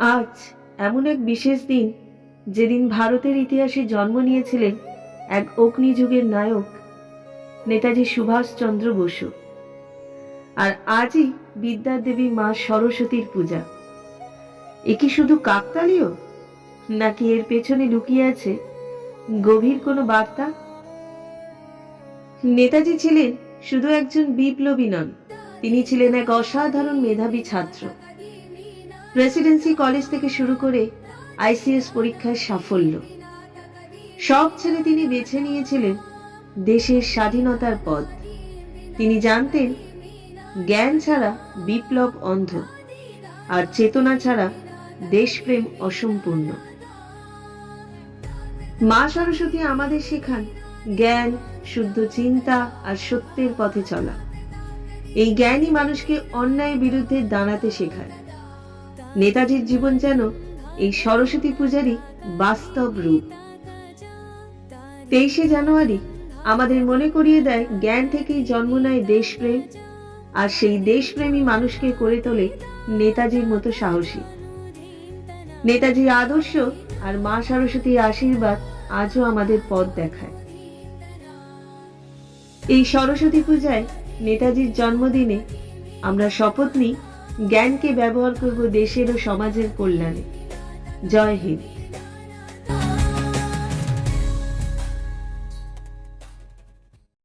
আজ এমন এক বিশেষ দিন যেদিন ভারতের ইতিহাসে জন্ম নিয়েছিলেন এক অগ্নিযুগের নায়ক, নেতাজি সুভাষচন্দ্র বসু। আর আজই বিদ্যার দেবী মা সরস্বতীর পূজা। এ কি শুধু কাকতালীয়? নাকি এর পেছনে লুকিয়ে আছে গভীর কোনো বার্তা? নেতাজি ছিলেন শুধু একজন বিপ্লবী নন, তিনি ছিলেন এক অসাধারণ মেধাবী ছাত্র। প্রেসিডেন্সি কলেজ থেকে শুরু করে আইসিএস পরীক্ষায় সাফল্য। সব ছেড়ে তিনি বেছে নিয়েছিলেন দেশের স্বাধীনতার পথ। তিনি জানতেন, জ্ঞান ছাড়া বিপ্লব অন্ধ, আর চেতনা ছাড়া দেশপ্রেম অসম্পূর্ণ। মা সরস্বতী আমাদের শেখান জ্ঞান, শুদ্ধ চিন্তা আর সত্যের পথে চলা। এই জ্ঞানই মানুষকে অন্যায়ের বিরুদ্ধে দাঁড়াতে শেখায়। নেতাজির জীবন যেন এই সরস্বতী পূজারই বাস্তব রূপ। তেইশে জানুয়ারি আমাদের মনে করিয়ে দেয় জ্ঞান থেকেই জন্ম নেয় দেশপ্রেম, আর সেই দেশপ্রেমী মানুষকে করে তোলে নেতাজির মতো সাহসী। নেতাজির আদর্শ আর মা সরস্বতীর আশীর্বাদ আজও আমাদের পথ দেখায়। এই সরস্বতী পূজায় নেতাজির জন্মদিনে আমরা শপথ নিই জ্ঞানকে ব্যবহার করব দেশের ও সমাজের কল্যাণে। জয় হিন্দ।